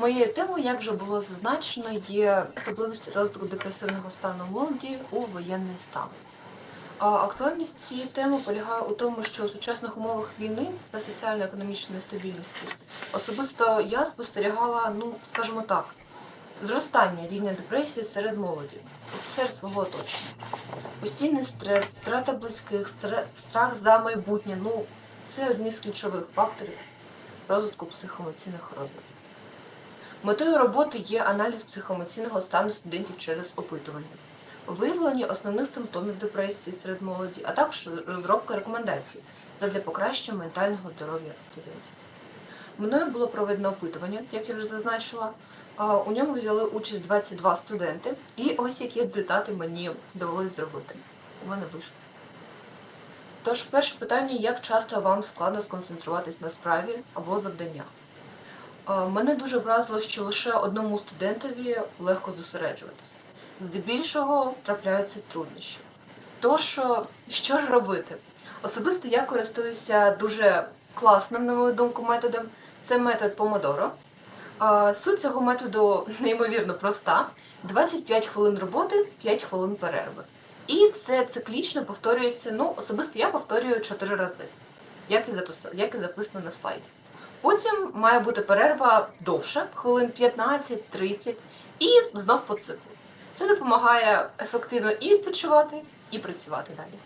Моєю темою, як вже було зазначено, є особливості розвитку депресивного стану молоді у воєнний стан. Актуальність цієї теми полягає у тому, що у сучасних умовах війни та соціально-економічної нестабільності особисто я спостерігала, ну скажімо так, зростання рівня депресії серед молоді, серед свого оточення. Постійний стрес, втрата близьких, страх за майбутнє ну це одні з ключових факторів розвитку психоемоційних розладів. Метою роботи є аналіз психоемоційного стану студентів через опитування, виявлення основних симптомів депресії серед молоді, а також розробка рекомендацій задля покращення ментального здоров'я студентів. Мною було проведено опитування, як я вже зазначила. У ньому взяли участь 22 студенти, і ось які результати мені довелось зробити. У мене вийшло. Тож, перше питання: як часто вам складно сконцентруватись на справі або завданнях? Мене дуже вразило, що лише одному студентові легко зосереджуватися. Здебільшого трапляються труднощі. Тож, е, що ж робити? Особисто я користуюся дуже класним, на мою думку, методом. Це метод Помодоро. Суть цього методу неймовірно проста: 25 хвилин роботи, 5 хвилин перерви. І це циклічно повторюється. Ну, особисто я повторюю 4 рази, як і записано на слайді. Потім має бути перерва довша, хвилин 15-30, і знов по циклу. Це допомагає ефективно і відпочивати, і працювати далі.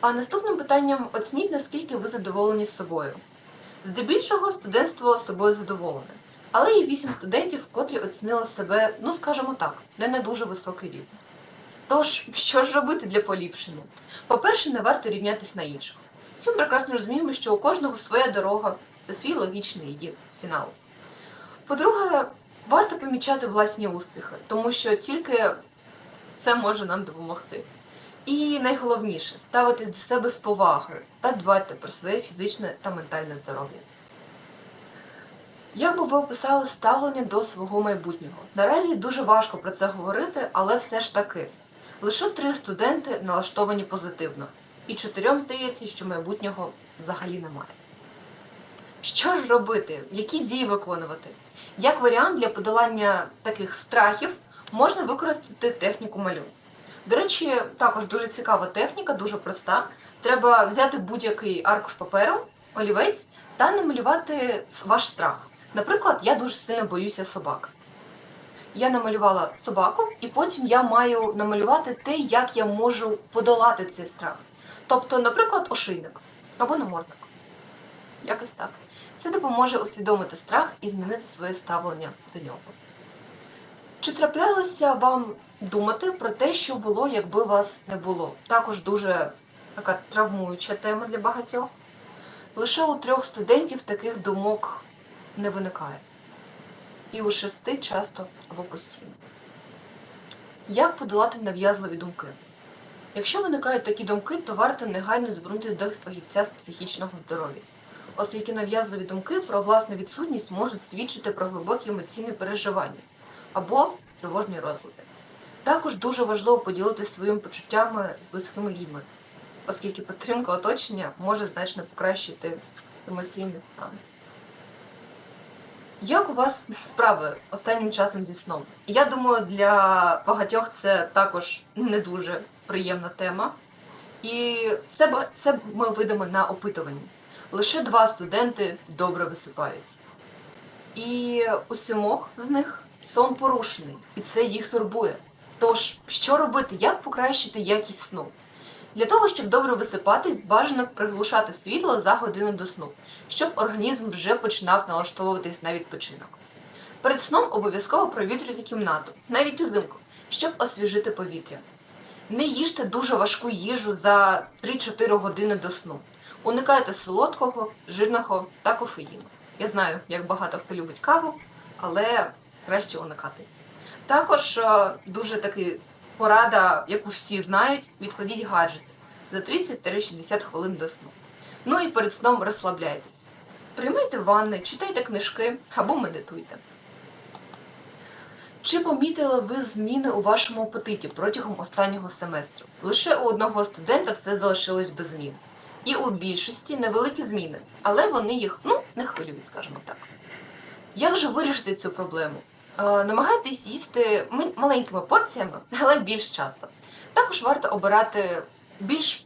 А наступним питанням оцініть, наскільки ви задоволені з собою. Здебільшого студентство собою задоволене, але є 8 студентів, котрі оцінили себе, ну скажімо так, не на дуже високий рівень. Тож, що ж робити для поліпшення? По-перше, не варто рівнятись на інших. Всі ми прекрасно розуміємо, що у кожного своя дорога та свій логічний її фінал. По-друге, варто помічати власні успіхи, тому що тільки це може нам допомогти. І найголовніше ставитись до себе з повагою та дбати про своє фізичне та ментальне здоров'я. Як би ви описали ставлення до свого майбутнього? Наразі дуже важко про це говорити, але все ж таки. Лише три студенти налаштовані позитивно, і чотирьом здається, що майбутнього взагалі немає. Що ж робити? Які дії виконувати? Як варіант для подолання таких страхів можна використати техніку малюнку. До речі, також дуже цікава техніка, дуже проста. Треба взяти будь-який аркуш паперу, олівець та намалювати ваш страх. Наприклад, я дуже сильно боюся собак. Я намалювала собаку, і потім я маю намалювати те, як я можу подолати цей страх. Тобто, наприклад, ошийник або намордник. Якось так. Це допоможе усвідомити страх і змінити своє ставлення до нього. Чи траплялося вам думати про те, що було, якби вас не було? Також дуже така травмуюча тема для багатьох. Лише у трьох студентів таких думок не виникає. І у шести часто або постійно. Як подолати нав'язливі думки? Якщо виникають такі думки, то варто негайно звернутися до фахівця з психічного здоров'я, оскільки нав'язливі думки про власну відсутність можуть свідчити про глибокі емоційні переживання або тривожні розлади. Також дуже важливо поділитися своїми почуттями з близькими людьми, оскільки підтримка оточення може значно покращити емоційний стан. Як у вас справи останнім часом зі сном? Я думаю, для багатьох це також не дуже приємна тема. І це, це ми видимо на опитуванні. Лише два студенти добре висипаються. І у сімох з них сон порушений, і це їх турбує. Тож, що робити, як покращити якість сну? Для того, щоб добре висипатись, бажано приглушати світло за годину до сну, щоб організм вже починав налаштовуватись на відпочинок. Перед сном обов'язково провітрюйте кімнату, навіть узимку, щоб освіжити повітря. Не їжте дуже важку їжу за 3-4 години до сну. Уникайте солодкого, жирного та кофеїну. Я знаю, як багато хто любить каву, але краще уникати. Також е, дуже такий порада, яку всі знають, відкладіть гаджети за 30-60 хвилин до сну. Ну і перед сном розслабляйтесь. Приймайте ванни, читайте книжки або медитуйте. Чи помітили ви зміни у вашому апетиті протягом останнього семестру? Лише у одного студента все залишилось без змін. І у більшості невеликі зміни, але вони їх ну, не хвилюють, скажімо так. Як же вирішити цю проблему? Е, Намагайтесь їсти маленькими порціями, але більш часто. Також варто обирати більш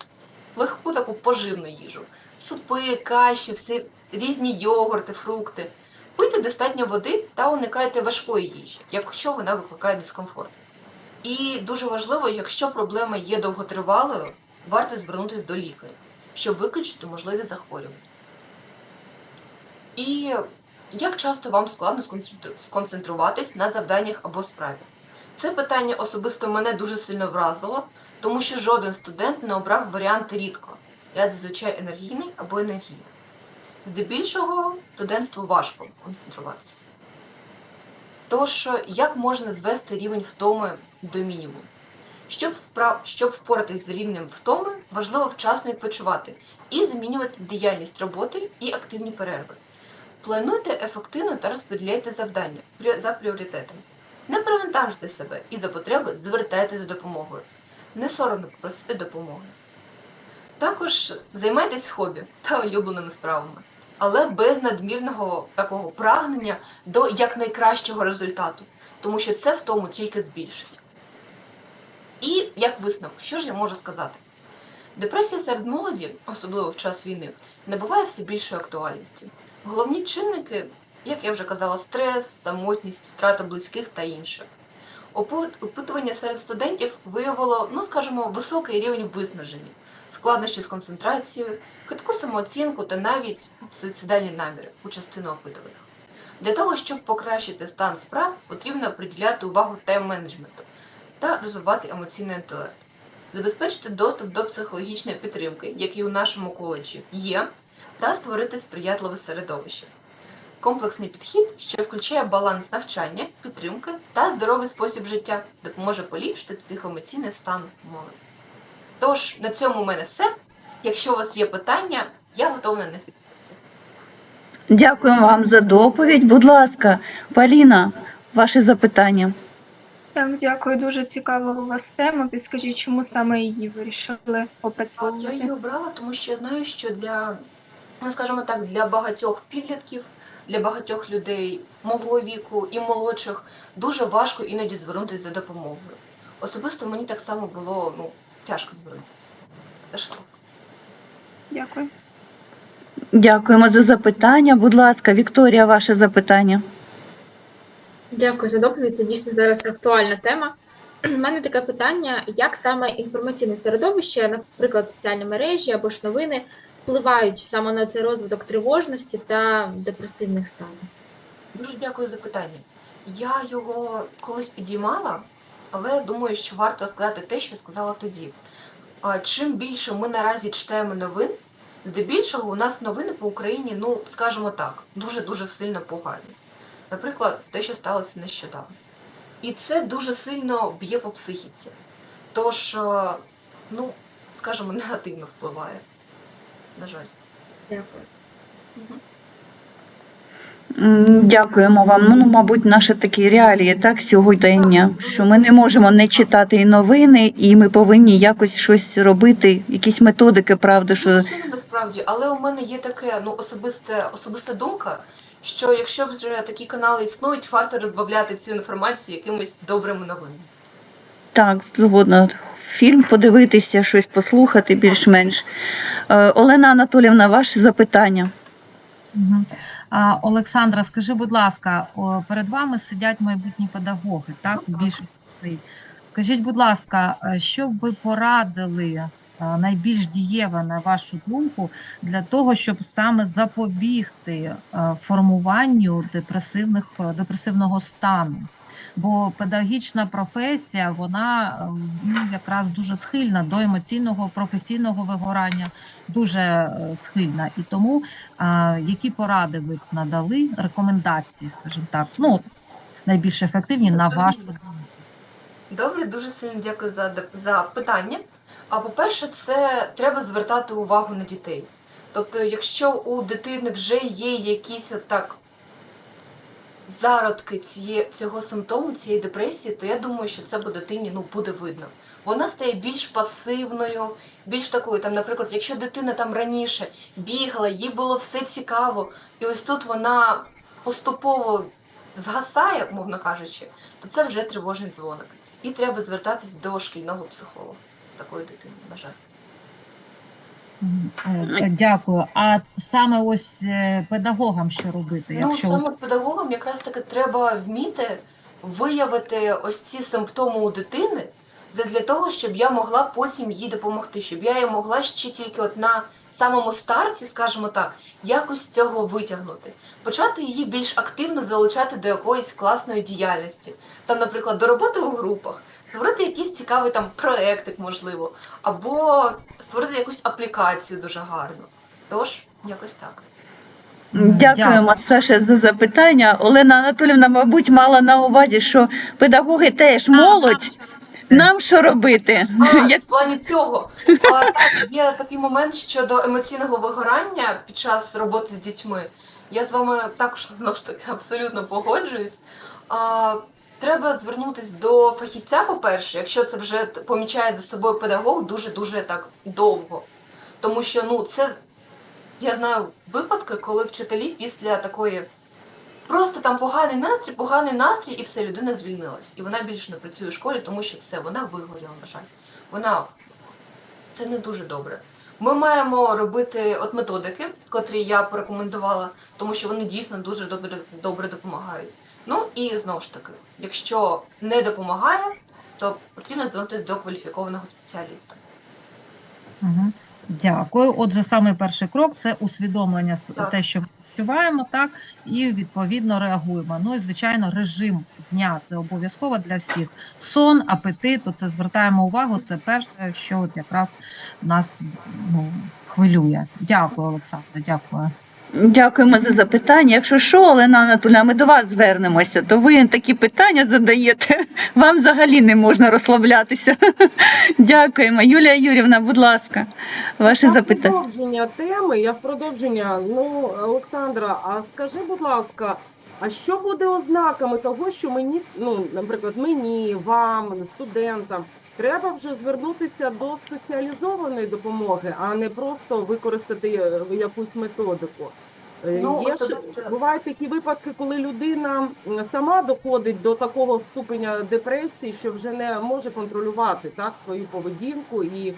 легку таку поживну їжу: супи, каші, всі різні йогурти, фрукти. Пийте достатньо води та уникайте важкої їжі, якщо вона викликає дискомфорт. І дуже важливо, якщо проблема є довготривалою, варто звернутися до лікаря, щоб виключити можливі захворювання. І як часто вам складно сконцентруватись на завданнях або справі? Це питання особисто мене дуже сильно вразило, тому що жоден студент не обрав варіант рідко. Я зазвичай енергійний або енергійний. Здебільшого студентству важко концентруватися. Тож, як можна звести рівень втоми до мінімуму? Щоб, вправ... Щоб впоратись з рівнем втоми, важливо вчасно відпочивати і змінювати діяльність роботи і активні перерви. Плануйте ефективно та розподіляйте завдання за пріоритетами. Не перевантажуйте себе і за потреби звертайтеся за допомогою. Не соромно попросити допомоги. Також займайтесь хобі та улюбленими справами, але без надмірного такого прагнення до якнайкращого результату, тому що це в тому тільки збільшить. І як висновок, що ж я можу сказати? Депресія серед молоді, особливо в час війни, набуває все більшої актуальності. Головні чинники, як я вже казала, стрес, самотність, втрата близьких та інше. Опит- Опитування серед студентів виявило, ну скажімо, високий рівень виснаження, складнощі з концентрацією, хитку самооцінку та навіть суїцидальні наміри у частину опитуваних. Для того, щоб покращити стан справ, потрібно приділяти увагу тайм-менеджменту та розвивати емоційний інтелект, забезпечити доступ до психологічної підтримки, який у нашому коледжі є, та створити сприятливе середовище. Комплексний підхід, що включає баланс навчання, підтримки та здоровий спосіб життя, допоможе поліпшити психоемоційний стан молоді. Тож, на цьому у мене все. Якщо у вас є питання, я готова на них відповісти. Дякуємо вам за доповідь. Будь ласка, Поліна, ваші запитання. Так, дякую, дуже цікава у вас тема. Підскажіть, чому саме її вирішили А Я її обрала, тому що я знаю, що для, ну скажімо так, для багатьох підлітків, для багатьох людей мого віку і молодших дуже важко іноді звернутися за допомогою. Особисто мені так само було ну, тяжко звернутися. Дякую. Дякуємо за запитання. Будь ласка, Вікторія, ваше запитання. Дякую за доповідь. Це дійсно зараз актуальна тема. У мене таке питання: як саме інформаційне середовище, наприклад, соціальні мережі або ж новини, впливають саме на цей розвиток тривожності та депресивних станів? Дуже дякую за питання. Я його колись підіймала, але думаю, що варто сказати те, що сказала тоді. Чим більше ми наразі читаємо новин, здебільшого у нас новини по Україні, ну скажімо так, дуже-дуже сильно погані. Наприклад, те, що сталося нещодавно. І це дуже сильно б'є по психіці. Тож, ну, скажімо, негативно впливає. На жаль. Дякую. М, Дякуємо вам. Ну, мабуть, наші такі реалії, так, сьогодення, що ми не можемо не читати і новини, і ми повинні якось щось робити, якісь методики, правда, що Ну, насправді, але у мене є таке ну особисте особиста думка, що якщо вже такі канали існують, варто розбавляти цю інформацію якимись добрими новинами. так, згодна. Фільм подивитися, щось послухати більш-менш. Е, Олена Анатолівна, ваше запитання. Мгм. Олександра, скажи, будь ласка, перед вами сидять майбутні педагоги, так? більш більшості. Скажіть, будь ласка, що б ви порадили найбільш дієве, на вашу думку, для того, щоб саме запобігти формуванню депресивних, депресивного стану? Бо педагогічна професія, вона е, ну, якраз дуже схильна до емоційного професійного вигорання, дуже е, схильна. І тому а, які поради ви б надали, рекомендації, скажімо так, ну, найбільш ефективні на вашу думку? Добре, дуже сильно дякую за, за питання. А по-перше, це треба звертати увагу на дітей. Тобто, якщо у дитини вже є якісь отак зародки ціє, цього симптому, цієї депресії, то я думаю, що це по дитині ну, буде видно. Вона стає більш пасивною, більш такою, там, наприклад, якщо дитина там раніше бігала, їй було все цікаво, і ось тут вона поступово згасає, мовно кажучи, то це вже тривожний дзвоник. І треба звертатись до шкільного психолога такої дитини, на жаль. Мгм. Е, Дякую. А саме ось е, педагогам що робити, Ну, якщо саме педагогам якраз таки треба вміти виявити ось ці симптоми у дитини для того, щоб я могла потім їй допомогти, щоб я їй могла ще тільки от на самому старті, скажімо так, якось з цього витягнути. Почати її більш активно залучати до якоїсь класної діяльності. Там, наприклад, до роботи у групах, створити якийсь цікавий там проектик, можливо, або створити якусь аплікацію дуже гарну. Тож, якось так. Дякуємо, Саша, за запитання. Олена Анатолівна, мабуть, мала на увазі, що педагоги теж молодь. Нам що робити? А, в плані цього. А, так, є такий момент щодо емоційного вигорання під час роботи з дітьми. Я з вами також знову ж таки абсолютно погоджуюсь. А, треба звернутися до фахівця, по-перше, якщо це вже помічає за собою педагог дуже-дуже так довго. Тому що ну, це я знаю випадки, коли вчителі після такої просто там поганий настрій, поганий настрій, і все, людина звільнилась. І вона більше не працює в школі, тому що все, вона вигоріла, на жаль. Вона це не дуже добре. Ми маємо робити от методики, котрі я порекомендувала, тому що вони дійсно дуже добре, добре допомагають. Ну і знову ж таки, якщо не допомагає, то потрібно звернутися до кваліфікованого спеціаліста. Угу. Дякую. Отже, саме перший крок це усвідомлення Так. те, що ми відчуваємо, так, і відповідно реагуємо. Ну і звичайно, режим дня це обов'язково для всіх. Сон, апетит, то це звертаємо увагу. Це перше, що от якраз нас ну, хвилює. Дякую, Олександре. Дякую. Дякуємо за запитання. Якщо що, Олена Анатольовна, ми до вас звернемося, то ви такі питання задаєте. Вам взагалі не можна розслаблятися. Дякуємо. Юлія Юрівна, будь ласка, ваше Я в запитання. продовження теми, я в продовження. Ну, Олександра, а скажи, будь ласка, а що буде ознаками того, що мені, ну, наприклад, мені, вам, студентам, треба вже звернутися до спеціалізованої допомоги, а не просто використати е, якусь методику? Е, Ну, Є особисто- бувають такі випадки, коли людина сама доходить до такого ступеня депресії, що вже не може контролювати так свою поведінку і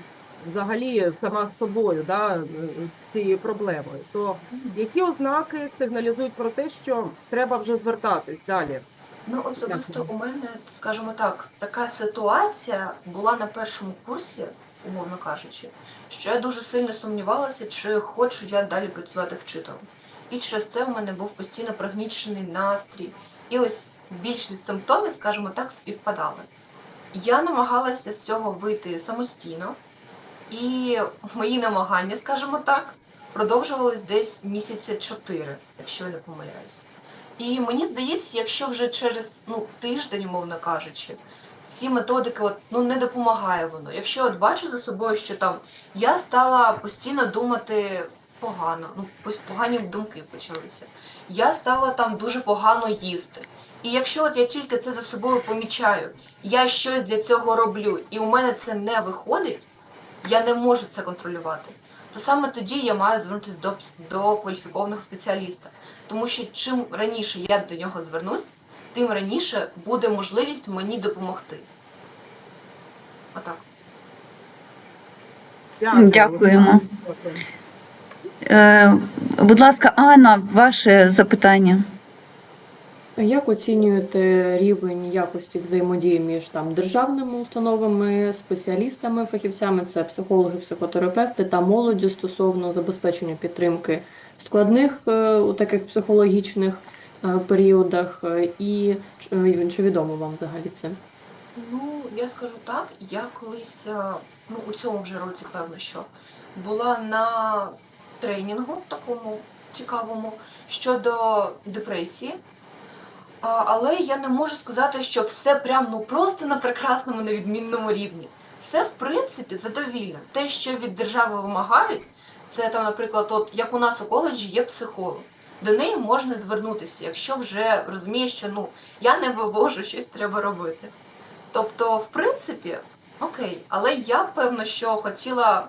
взагалі сама з собою, да, з цією проблемою. То які ознаки сигналізують про те, що треба вже звертатись далі? Ну, особисто у мене, скажімо так, така ситуація була на першому курсі, умовно кажучи, що я дуже сильно сумнівалася, чи хочу я далі працювати вчителем. І через це у мене був постійно пригнічений настрій. І ось більшість симптомів, скажімо так, співпадали. Я намагалася з цього вийти самостійно, і мої намагання, скажімо так, продовжувались десь місяця чотири, якщо я не помиляюсь. І мені здається, якщо вже через ну, тиждень, умовно кажучи, ці методики от, ну, не допомагає воно. Якщо от бачу за собою, що там я стала постійно думати погано, ну погані думки почалися. Я стала там дуже погано їсти. І якщо от я тільки це за собою помічаю, я щось для цього роблю, і у мене це не виходить, я не можу це контролювати, то саме тоді я маю звернутися до, до кваліфікованого спеціаліста. Тому що чим раніше я до нього звернусь, тим раніше буде можливість мені допомогти. Отак. Дякуємо. Е, будь ласка, Анна, ваше запитання. Як оцінюєте рівень якості взаємодії між там державними установами, спеціалістами, фахівцями, це психологи, психотерапевти та молоддю стосовно забезпечення підтримки складних е, у таких психологічних е, періодах? Е, І чи, відомо вам взагалі це? Ну, я скажу так, я колись, ну у цьому вже році, певно, що була на тренінгу такому цікавому щодо депресії. Але я не можу сказати, що все прям ну просто на прекрасному невідмінному рівні. Все в принципі задовільно. Те, що від держави вимагають, це там, наприклад, от як у нас у коледжі є психолог. До неї можна звернутися, якщо вже розумієш, що ну я не вивожу, щось треба робити. Тобто, в принципі, окей, але я певно, що хотіла,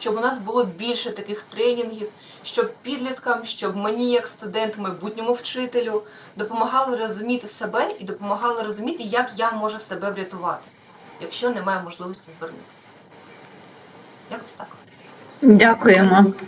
щоб у нас було більше таких тренінгів, щоб підліткам, щоб мені, як студент, майбутньому вчителю, допомагали розуміти себе і допомагали розуміти, як я можу себе врятувати, якщо немає можливості звернутися. Якось так. Дякуємо.